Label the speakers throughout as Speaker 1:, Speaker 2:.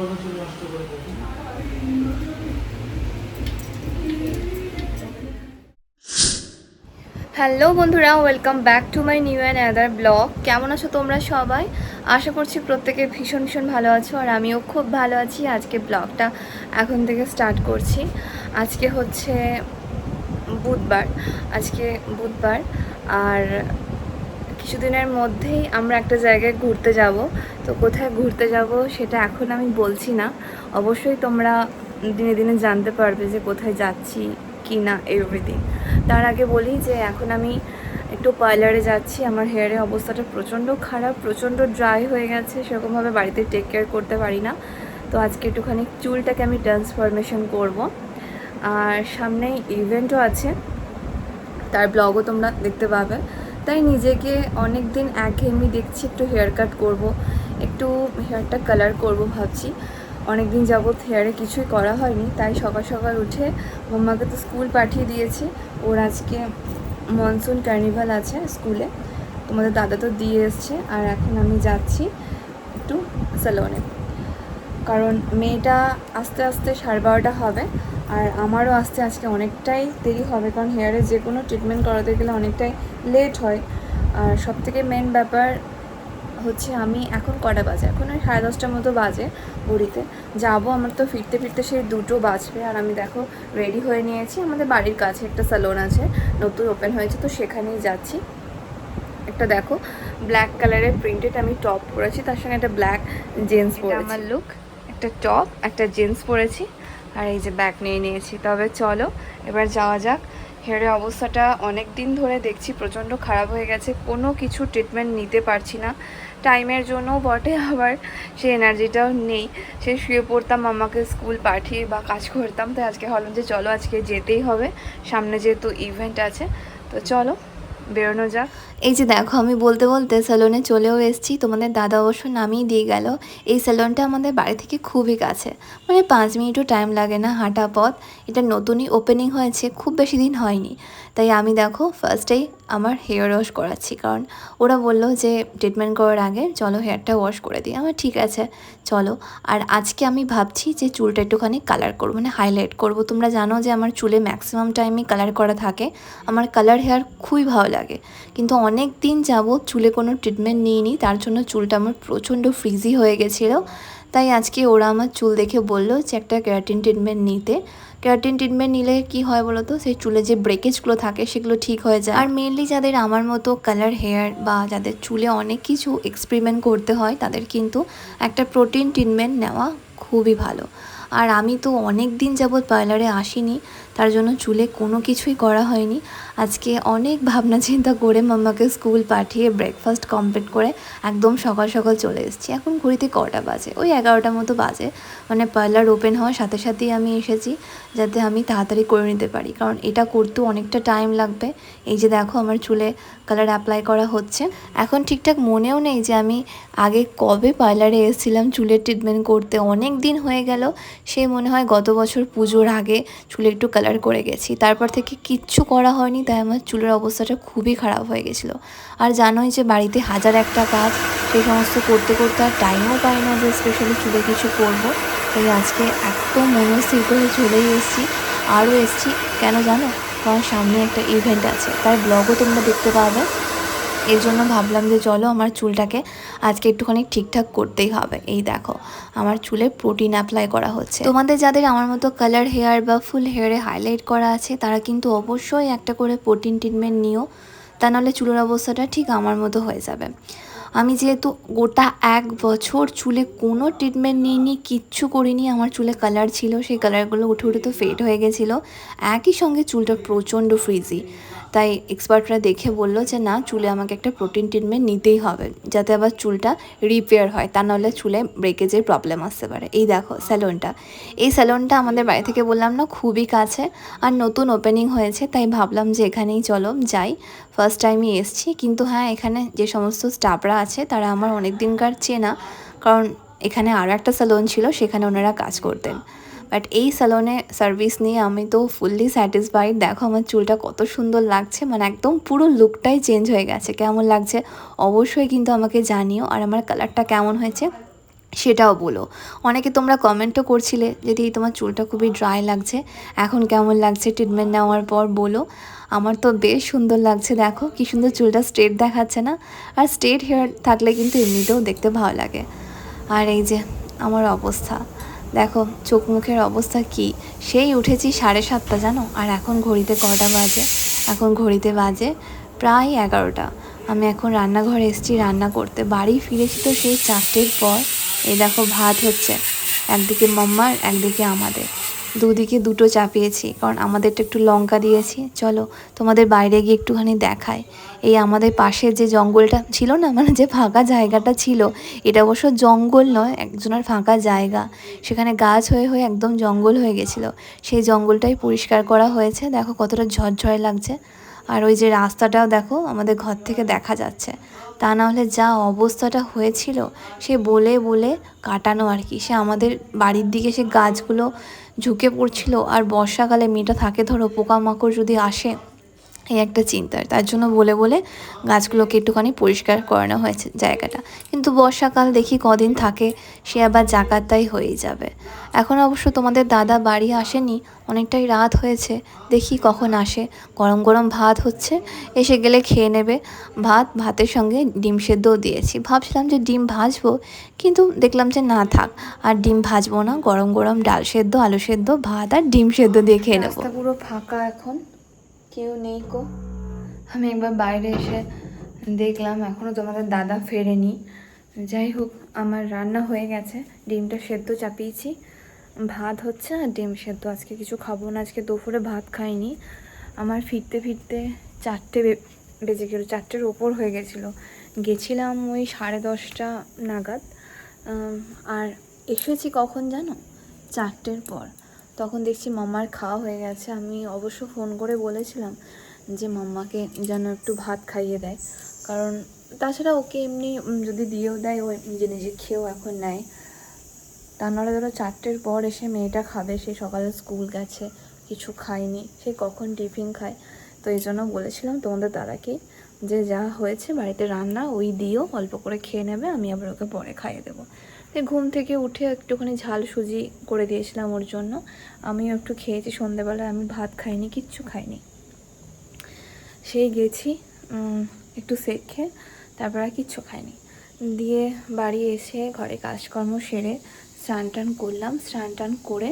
Speaker 1: Hello বন্ধুরা, welcome back to my new and other blog. কেমন আছো তোমরা সবাই? আশা করছি প্রত্যেকে ভীষণ ভীষণ ভালো আছো আর আমিও খুব ভালো আছি। আজকে ব্লগটা এখন থেকে স্টার্ট করছি। আজকে হচ্ছে বুধবার। আজকে বুধবার আর কিছুদিনের মধ্যেই আমরা একটা জায়গায় ঘুরতে যাব। তো কোথায় ঘুরতে যাব সেটা এখন আমি বলছি না। অবশ্যই তোমরা দিনে দিনে জানতে পারবে যে কোথায় যাচ্ছি কি না এভরিথিং তার আগে বলি যে এখন আমি একটু পার্লারে যাচ্ছি। আমার হেয়ারের অবস্থাটা প্রচণ্ড খারাপ, প্রচণ্ড ড্রাই হয়ে গেছে। সেরকমভাবে বাড়িতে টেক কেয়ার করতে পারি না। তো আজকে একটুখানি চুলটাকে আমি ট্রান্সফরমেশন করব। আর সামনে ইভেন্টও আছে। তার ব্লগও তোমরা দেখতে পাবে। তাই নিজেকে অনেক দিন একঘেয়েমি দেখছি, একটু হেয়ার কাট করব, একটু হেয়ারটা কালার করব ভাবছি। অনেক দিন যাবৎ হেয়ারে কিছুই করা হয়নি, তাই সকাল সকাল উঠে মাম্মাকে তো স্কুল পাঠিয়ে দিয়েছি। ওর আজকে মনসুন কার্নিভাল আছে স্কুলে তোমাদের দাদা তো দিয়ে এসছে, আর এখন আমি যাচ্ছি একটু স্যালনে কারণ মেয়েটা আস্তে আস্তে সাড়ে বারোটা হবে আর আমারও আসতে আজকে অনেকটাই দেরি হবে কারণ হেয়ারে যে কোনো ট্রিটমেন্ট করাতে গেলে অনেকটাই লেট হয়। আর সব থেকে মেন ব্যাপার হচ্ছে আমি এখন কটা বাজে? এখন ওই সাড়ে দশটার মতো বাজে ঘড়িতে। যাব আমার তো ফিরতে ফিরতে সেই দুটো বাজবে। আর আমি দেখো রেডি হয়ে নিয়েছি আমাদের বাড়ির কাছে একটা স্যালন আছে নতুন ওপেন হয়েছে তো সেখানেই যাচ্ছি। একটা দেখো ব্ল্যাক কালারের প্রিন্টেড আমি টপ পরেছি তার সঙ্গে একটা ব্ল্যাক জিন্স পরে আমার লুক একটা টপ একটা জিন্স পরেছি। আর এই যে ব্যাগ নিয়ে নিয়েছি। তবে চলো, এবার যাওয়া যাক। হেয়ারের অবস্থাটা অনেক দিন ধরে দেখছি, প্রচণ্ড খারাপ হয়ে গেছে। কোনো কিছু ট্রিটমেন্ট নিতে পারছি না। টাইমের জন্যও বটে, আবার সে এনার্জিটাও নেই। সে শুয়ে পড়তাম, আমাকে স্কুল পাঠিয়ে বা কাজ করতাম। তাই আজকে ভাবলাম যে চলো, আজকে যেতেই হবে। সামনে যেহেতু ইভেন্ট আছে, তো চলো। বেরোনো যাক। এই যে দেখো, আমি বলতে বলতে স্যালনে চলেও এসেছি। তোমাদের দাদা অবশ্য নামিয়ে দিয়ে গেল। এই স্যালনটা আমাদের বাড়ি থেকে খুবই কাছে। মানে পাঁচ মিনিটও টাইম লাগে না হাঁটা পথ। এটা নতুনই ওপেনিং হয়েছে, খুব বেশি দিন হয়নি। তাই আমি দেখো ফার্স্টেই আমার হেয়ার ওয়াশ করাচ্ছি। কারণ ওরা বলল যে ট্রিটমেন্ট করার আগে চলো হেয়ারটা ওয়াশ করে দিই। আমার ঠিক আছে, চলো। আর আজকে আমি ভাবছি যে চুলটা একটুখানি কালার করব মানে হাইলাইট করব। তোমরা জানো যে আমার চুলে ম্যাক্সিমাম টাইমে কালার করা থাকে। আমার কালার হেয়ার খুবই ভালো লাগে। কিন্তু অনেক দিন যাবৎ চুলে কোনো ট্রিটমেন্ট নিইনি, তার জন্য চুলটা আমার প্রচণ্ড ফ্রিজি হয়ে গেছিল। তাই আজকে ওরা আমার চুল দেখে বলল যে একটা ক্যারাটিন ট্রিটমেন্ট নিতে। ক্যারাটিন ট্রিটমেন্ট নিলে কি হয় বলো তো সেই চুলে যে ব্রেকেজগুলো থাকে, সেগুলো ঠিক হয়ে যায়। আর মেনলি যাদের আমার মতো কালার হেয়ার বা যাদের চুলে অনেক কিছু এক্সপেরিমেন্ট করতে হয়, তাদের কিন্তু একটা প্রোটিন ট্রিটমেন্ট নেওয়া খুবই ভালো। আর আমি তো অনেক দিন যাবৎ পার্লারে আসিনি, তার জন্য চুলে কোনো কিছুই করা হয়নি। আজকে অনেক ভাবনা চিন্তা করে মাম্মাকে স্কুল পাঠিয়ে ব্রেকফাস্ট কমপ্লিট করে একদম সকাল সকাল চলে এসেছি। এখন ঘড়িতে কটা বাজে? ওই এগারোটা মতো বাজে। মানে পার্লার ওপেন হওয়ার সাথে সাথেই আমি এসেছি যাতে আমি তাড়াতাড়ি করে নিতে পারি। কারণ এটা করতেও অনেকটা টাইম লাগবে। এই যে দেখো আমার চুলে কালার অ্যাপ্লাই করা হচ্ছে। এখন ঠিকঠাক মনেও নেই যে আমি আগে কবে পার্লারে এসেছিলাম, চুলের ট্রিটমেন্ট করতে। অনেক দিন হয়ে গেল। সে মনে হয় গত বছর পুজোর আগে চুলে একটু কালার করে গেছি। তারপর থেকে কিচ্ছু করা হয়নি। তাই আমার চুলের অবস্থাটা খুবই খারাপ হয়ে গেছিল। আর জানোই যে বাড়িতে হাজার একটা কাজ, সেই সমস্ত করতে করতে আর টাইমও পাই না যে স্পেশালি চুলে কিছু করব। তাই আজকে একদম মনস্থির করে চলেই এসেছি। আরও এসেছি, কেন জানো? কারণ সামনে একটা ইভেন্ট আছে, তার ব্লগও তোমরা দেখতে পাবে এর জন্য ভাবলাম যে চলো আমার চুলটাকে আজকে একটুখানি ঠিকঠাক করতেই হবে। এই দেখো, আমার চুলে প্রোটিন অ্যাপ্লাই করা হচ্ছে। তোমাদের যাদের আমার মতো কালার হেয়ার বা ফুল হেয়ারে হাইলাইট করা আছে, তারা কিন্তু অবশ্যই একটা করে প্রোটিন ট্রিটমেন্ট নিও। তা নাহলে চুলের অবস্থাটা ঠিক আমার মতো হয়ে যাবে। আমি যেহেতু গোটা এক বছর চুলে কোনো ট্রিটমেন্ট নিইনি, কিচ্ছু করিনি, আমার চুলে কালার ছিল, সেই কালারগুলো উঠে উঠে তো ফেড হয়ে গেছিল। একই সঙ্গে চুলটা প্রচণ্ড ফ্রিজি তাই এক্সপার্টরা দেখে বলল যে, না, চুলে আমাকে একটা প্রোটিন ট্রিটমেন্ট নিতেই হবে, যাতে আবার চুলটা রিপেয়ার হয়, তা নাহলে চুলে ব্রেকেজের প্রবলেম আসতে পারে। এই দেখো স্যালনটা এই স্যালনটা আমাদের বাড়ি থেকে বললাম না, খুবই কাছে আর নতুন ওপেনিং হয়েছে, তাই ভাবলাম যে, এখানেই চলো, যাই। ফার্স্ট টাইমই এসছি, কিন্তু হ্যাঁ এখানে যে সমস্ত স্টাফরা আছে, তারা আমার অনেক দিনকার চেনা, কারণ এখানে আরও একটা স্যালন ছিল, সেখানে ওনারা কাজ করতেন। বাট এই স্যালনে সার্ভিস নিয়ে আমি তো ফুললি স্যাটিসফাইড দেখো আমার চুলটা কত সুন্দর লাগছে মানে একদম পুরো লুকটাই চেঞ্জ হয়ে গেছে। কেমন লাগছে অবশ্যই কিন্তু আমাকে জানিও, আর আমার কালারটা কেমন হয়েছে সেটাও বলো। অনেকে তোমরা কমেন্টও করছিলে যে, দিদি, তোমার চুলটা খুবই ড্রাই লাগছে, এখন কেমন লাগছে ট্রিটমেন্ট নেওয়ার পর? বলো। আমার তো বেশ সুন্দর লাগছে, দেখো কি সুন্দর চুলটা স্ট্রেট দেখাচ্ছে না। আর স্ট্রেট হেয়ার থাকলে কিন্তু এমনিতেও দেখতে ভালো লাগে। আর এই যে, আমার অবস্থা। দেখো চোখ মুখের অবস্থা কি? সেই উঠেছি সাড়ে সাতটা, জানো? আর এখন ঘড়িতে কটা বাজে? এখন ঘড়িতে বাজে প্রায় এগারোটা। আমি এখন রান্নাঘরে এসেছি রান্না করতে। বাড়ি ফিরেছি তো সেই চারটের পর। এই দেখো, ভাত হচ্ছে। একদিকে মাম্মার, একদিকে আমাদের। দুদিকে দুটো চাপিয়েছি, কারণ আমাদেরটা একটু লঙ্কা দিয়েছি। চলো, তোমাদের বাইরে গিয়ে একটুখানি দেখায় এই আমাদের পাশে যে জঙ্গলটা ছিল না মানে যে ফাঁকা জায়গাটা ছিল, এটা অবশ্য জঙ্গল নয়, একজনের ফাঁকা জায়গা। সেখানে গাছ হয়ে হয়ে একদম জঙ্গল হয়ে গেছিল। সেই জঙ্গলটাই পরিষ্কার করা হয়েছে। দেখো কতটা ঝরঝরে লাগছে। আর ওই যে রাস্তাটাও দেখো, আমাদের ঘর থেকে দেখা যাচ্ছে। তা না হলে যা অবস্থাটা হয়েছিল, সে বলে বলে কাটানো আর কি। সে আমাদের বাড়ির দিকে সে গাছগুলো ঝুঁকে পড়ছিল, আর বর্ষাকালে মেয়েটা থাকে, ধরো পোকামাকড় যদি আসে এই একটা চিন্তার তার জন্য বলে বলে গাছগুলোকে একটুখানি পরিষ্কার করানো হয়েছে জায়গাটা। কিন্তু বর্ষাকাল দেখি কদিন থাকে, সে আবার জাকাতাই হয়েই যাবে। এখন অবশ্য তোমাদের দাদা বাড়ি আসেনি, অনেকটাই রাত হয়েছে, দেখি কখন আসে। গরম গরম ভাত হচ্ছে, এসে গেলে খেয়ে নেবে। ভাত, ভাতের সঙ্গে ডিম সেদ্ধও দিয়েছি। ভাবছিলাম যে ডিম ভাজবো, কিন্তু দেখলাম যে না থাক, আর ডিম ভাজবো না, গরম গরম ডাল সেদ্ধ, আলু সেদ্ধ, ভাত আর ডিম সেদ্ধ দিয়ে খেয়ে নেব। পুরো ফাঁকা এখন। কেউ নেই কো। আমি একবার বাইরে এসে দেখলাম এখনও তোমাদের দাদা ফেরেনি। যাই হোক, আমার রান্না হয়ে গেছে, ডিমটা সেদ্ধ চাপিয়েছি। ভাত হচ্ছে আর ডিম সেদ্ধ, আজকে কিছু খাব না, আজকে দুপুরে ভাত খাইনি। আমার ফিরতে ফিরতে চারটে বেজে গেল, চারটের ওপর হয়ে গেছিল। গেছিলাম ওই সাড়ে দশটা নাগাদ। আর এসেছি কখন জানো? চারটের পর। তখন দেখছি মাম্মার খাওয়া হয়ে গেছে। আমি অবশ্য ফোন করে বলেছিলাম যে মাম্মাকে যেন একটু ভাত খাইয়ে দেয়। কারণ তাছাড়া ওকে এমনি যদি দিয়েও দেয়, ও নিজে নিজে খেয়েও এখন নেয়। তা নাহলে ধরো চারটের পর এসে মেয়েটা খাবে, সে সকালে স্কুল গেছে, কিছু খায়নি, সে কখন টিফিন খায়? তো এই জন্য বলেছিলাম তোমাদের দাদাকে যে যা হয়েছে বাড়িতে রান্না, ওই দিও অল্প করে খেয়ে নেবে, আমি আবার ওকে পরে খাইয়ে দেবো। ঘুম থেকে উঠে একটুখানি ঝাল সুজি করে দিয়েছিলাম ওর জন্য। আমিও একটু খেয়েছি সন্ধেবেলায়, আমি ভাত খাইনি, কিচ্ছু খাইনি। সেই গেছি একটু সেক খেয়ে তারপর আর কিচ্ছু খাইনি। দিয়ে বাড়ি এসে ঘরে কাজকর্ম সেরে স্নান টান করলাম। স্নান টান করে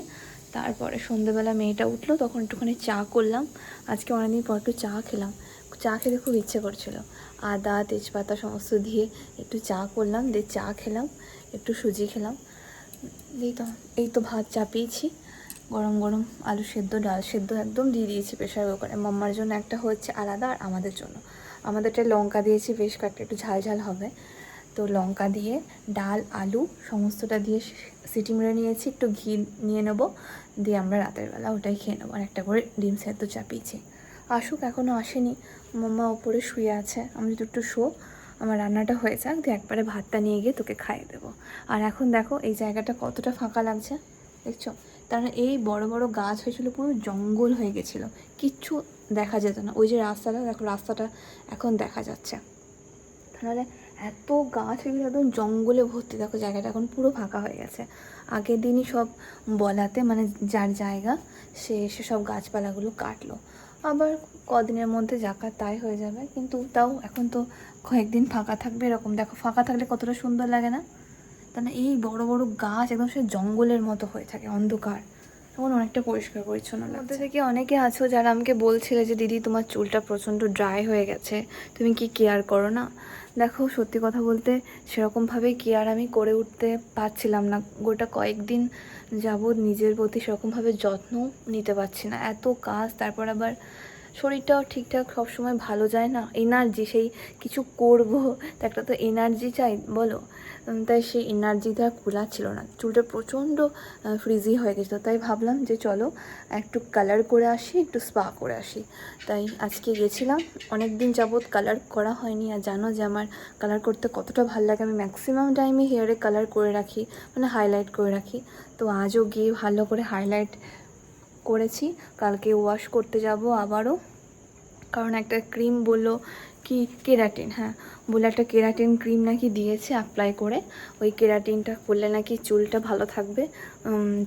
Speaker 1: তারপরে সন্ধেবেলা মেয়েটা উঠল, তখন একটুখানি চা করলাম। আজকে অনেকদিন পর একটু চা খেলাম। চা খেতে খুব ইচ্ছে করছিল। আদা, তেজপাতা সমস্ত দিয়ে একটু চা করলাম, দিয়ে চা খেলাম। একটু সুজি খেলাম। এই তো এই তো ভাত চাপিয়েছি। গরম গরম আলু সেদ্ধ, ডাল সেদ্ধ একদম দিয়ে দিয়েছি প্রেশার কুকারে। মাম্মার জন্য একটা হচ্ছে আলাদা আর আমাদের জন্য। আমাদেরটা লঙ্কা দিয়েছি বেশ কয়েকটা, একটু ঝাল ঝাল হবে। তো লঙ্কা দিয়ে ডাল, আলু সমস্তটা দিয়ে সিটি মেরে নিয়েছি। একটু ঘি নিয়ে নেব। দিয়ে আমরা রাতের বেলা ওটাই খেয়ে নেব। আর একটা করে ডিম সেদ্ধ চাপিয়েছি। আসুক এখনও আসেনি। মাম্মা ওপরে শুয়ে আছে। আমি যদি একটু শো আমার রান্নাটা হয়ে যাক, দিয়ে একবারে ভাতটা নিয়ে গিয়ে তোকে খাইয়ে দেবো। আর এখন দেখো এই জায়গাটা কতটা ফাঁকা লাগছে, দেখছ? তার এই বড় বড় গাছ হয়েছিল, পুরো জঙ্গল হয়ে গেছিল, কিচ্ছু দেখা যেত না। ওই যে রাস্তাটা, দেখো রাস্তাটা এখন দেখা যাচ্ছে। তাহলে এত গাছ হয়ে একদম জঙ্গলে ভর্তি, দেখো জায়গাটা এখন পুরো ফাঁকা হয়ে গেছে। আগের দিনই সব বলাতে মানে যার জায়গা, সে এসে সব গাছপালাগুলো কাটলো। আবার কদিনের মধ্যে জাকাত তাই হয়ে যাবে। কিন্তু তাও এখন তো কয়েকদিন ফাঁকা থাকবে এরকম। দেখো ফাঁকা থাকলে কতটা সুন্দর লাগে না? তা না এই বড় বড় গাছ একদম সে জঙ্গলের মতো হয়ে থাকে অন্ধকার। তখন অনেকটা পরিষ্কার পরিচ্ছন্ন মধ্যে থেকে অনেকে আছো যারা আমাকে বলছিলে যে দিদি তোমার চুলটা প্রচণ্ড ড্রাই হয়ে গেছে। তুমি কি কেয়ার করো না? দেখো সত্যি কথা বলতে সেরকমভাবে কেয়ার আমি করে উঠতে পারছিলাম না। গোটা কয়েকদিন যাবৎ নিজের প্রতি সেরকমভাবে যত্ন নিতে পারছি না। এত কাজ তারপর আবার শরীরটাও ঠিকঠাক সবসময় ভালো যায় না? এনার্জি সেই কিছু করব তো একটা তো এনার্জি চাই, বলো? তাই সেই এনার্জিটা ছিল না। চুলটা প্রচণ্ড ফ্রিজি হয়ে গেছিল। তাই ভাবলাম যে চলো একটু কালার করে আসি, একটু স্পা করে আসি। তাই আজকে গেছিলাম। অনেক দিন যাবৎ কালার করা হয়নি। আর জানো যে আমার কালার করতে কতটা ভালো লাগে? আমি ম্যাক্সিমাম টাইমে হেয়ারে কালার করে রাখি মানে হাইলাইট করে রাখি। তো আজও গিয়ে ভালো করে হাইলাইট করেছি। কালকে ওয়াশ করতে যাব আবারও। কারণ একটা ক্রিম বলল কি কেরাটিন হ্যাঁ। বলে একটা কেরাটিন ক্রিম নাকি দিয়েছে অ্যাপ্লাই করে। ওই কেরাটিনটা করলে নাকি চুলটা ভালো থাকবে।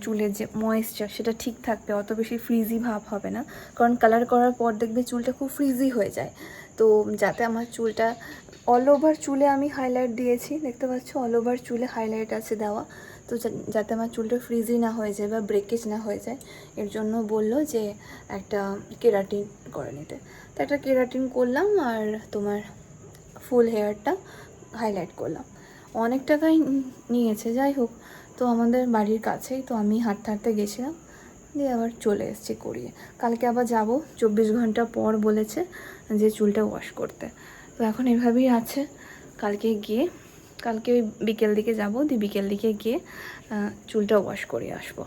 Speaker 1: চুলের যে ময়েশ্চার সেটা ঠিক থাকবে, অত বেশি ফ্রিজি ভাব হবে না। কারণ কালার করার পর দেখবে চুলটা খুব ফ্রিজি হয়ে যায়। তো যাতে আমার চুলটা অল ওভার চুলে আমি হাইলাইট দিয়েছি। দেখতে পাচ্ছ অল ওভার চুলে হাইলাইট আছে দেওয়া। তো যাতে আমার চুলটা ফ্রিজি না হয়ে যায় বা ব্রেকেজ না হয়ে যায়, এর জন্য বলল যে একটা কেরাটিন করে নিতে। তো একটা কেরাটিন করলাম আর তোমার ফুল হেয়ারটা হাইলাইট করলাম। অনেক টাকাই নিয়েছে, যাই হোক। তো আমাদের বাড়ির কাছেই তো আমি হাঁটতে হাঁটতে গেছিলাম, দিয়ে আবার চলে এসেছি করিয়ে কালকে আবার যাব, চব্বিশ ঘণ্টা পর বলেছে যে চুলটা ওয়াশ করতে। তো এখন এভাবেই আছে, কালকে গিয়ে কালকে ওই বিকেল দিকে যাব দিয়ে বিকেল দিকে গিয়ে চুলটা ওয়াশ করে আসব।